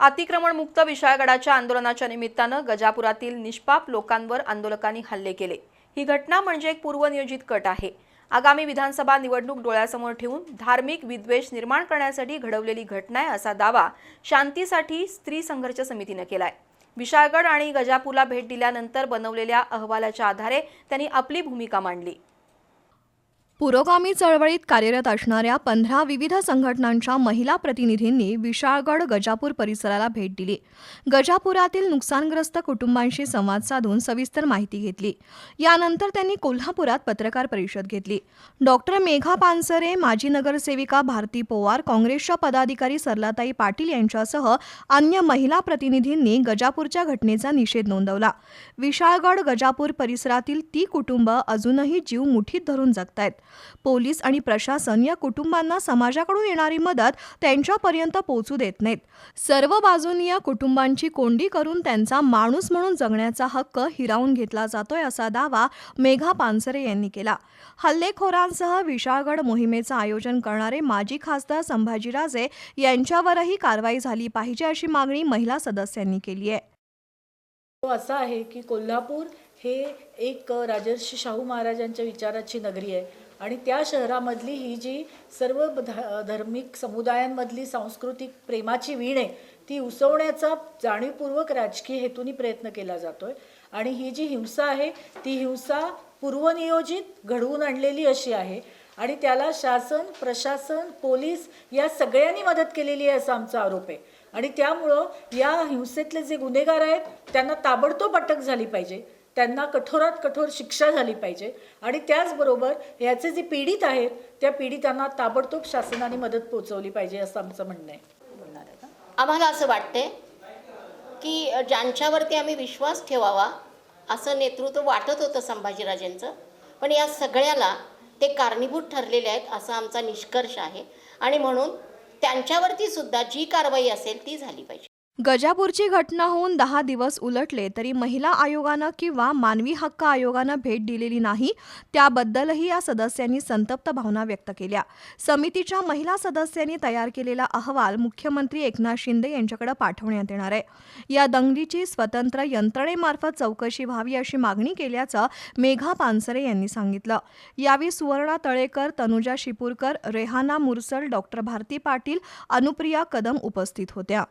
अतिक्रमणमुक्त विशाळगडाच्या आंदोलनाच्या निमित्तानं गजापुरातील निष्पाप लोकांवर आंदोलकांनी हल्ले केले. ही घटना म्हणजे एक पूर्वनियोजित कट आहे. आगामी विधानसभा निवडणूक डोळ्यासमोर ठेवून धार्मिक विद्वेष निर्माण करण्यासाठी घडवलेली घटना आहे असा दावा शांतीसाठी स्त्री संघर्ष समितीनं केलाय. विशाळगड आणि गजापूरला भेट दिल्यानंतर बनवलेल्या अहवालाच्या आधारे त्यांनी आपली भूमिका मांडली. पुरोगामी चळवळीत कार्यरत असणाऱ्या पंधरा विविध संघटनांच्या महिला प्रतिनिधींनी विशाळगड गजापूर परिसराला भेट दिली. गजापुरातील नुकसानग्रस्त कुटुंबांशी संवाद साधून सविस्तर माहिती घेतली. यानंतर त्यांनी कोल्हापुरात पत्रकार परिषद घेतली. डॉक्टर मेघा पानसरे माजी नगरसेविका भारती पोवार काँग्रेसच्या पदाधिकारी सरलाताई पाटील यांच्यासह अन्य महिला प्रतिनिधींनी गजापूरच्या घटनेचा निषेध नोंदवला. विशाळगड गजापूर परिसरातील ती कुटुंब अजूनही जीव मुठीत धरून जगतायत. पोलीस आणि प्रशासन या कुटुंबांना समाजाकडून येणारी मदत त्यांच्यापर्यंत पोहोचू देत नाहीत. सर्व बाजूंनी या कुटुंबांची कोंडी करून त्यांचा माणूस म्हणून जगण्याचा हक्क हिरावून घेतला जातोय असा दावा मेघा पानसरे यांनी केला. हल्लेखोरांसह विशाळगड मोहिमेचं आयोजन करणारे माजी खासदार संभाजीराजे यांच्यावरही कारवाई झाली पाहिजे अशी मागणी महिला सदस्यांनी केली आहे. तो असा आहे की कोल्हापूर हे एक राजर्षी शाहू महाराजांच्या विचाराची नगरी आहे. आणि त्या शहरामधली ही जी सर्व ध धार्मिक समुदायांमधली सांस्कृतिक प्रेमाची वीण आहे ती उसवण्याचा जाणीवपूर्वक राजकीय हेतूनी प्रयत्न केला जातो आहे आणि ही जी हिंसा आहे ती हिंसा पूर्वनियोजित घडवून आणलेली अशी आहे. आणि त्याला शासन प्रशासन पोलीस या सगळ्यांनी मदत केलेली आहे असा आमचा आरोप आहे. आणि त्यामुळं या हिंसेतले जे गुन्हेगार आहेत त्यांना ताबडतोब अटक झाली पाहिजे. त्यांना कठोरात कठोर शिक्षा झाली पाहिजे. आणि त्याचबरोबर याचे जे पीडित आहेत त्या पीडितांना ताबडतोब शासनाने मदत पोहोचवली पाहिजे असं आमचं म्हणणं आहे. बोलणार आहे आम्हाला असं वाटते की ज्यांच्यावरती आम्ही विश्वास ठेवावा असं नेतृत्व वाटत होतं संभाजीराजेंचं पण या सगळ्याला ते कारणीभूत ठरलेले आहेत असा आमचा निष्कर्ष आहे. आणि म्हणून त्यांच्यावरती सुद्धा जी कारवाई असेल ती झाली पाहिजे. गजापूरची घटना होऊन दहा दिवस उलटले तरी महिला आयोगानं किंवा मानवी हक्क आयोगानं भेट दिलेली नाही त्याबद्दलही या सदस्यांनी संतप्त भावना व्यक्त केल्या. समितीच्या महिला सदस्यांनी तयार केलेला अहवाल मुख्यमंत्री एकनाथ शिंदे यांच्याकडे पाठवण्यात येणार आहे. या दंगलीची स्वतंत्र यंत्रणेमार्फत चौकशी व्हावी अशी मागणी केल्याचं मेघा पानसरे यांनी सांगितलं. यावेळी सुवर्णा तळेकर तनुजा शिपूरकर रेहाना मुरसल डॉक्टर भारती पाटील अनुप्रिया कदम उपस्थित होत्या.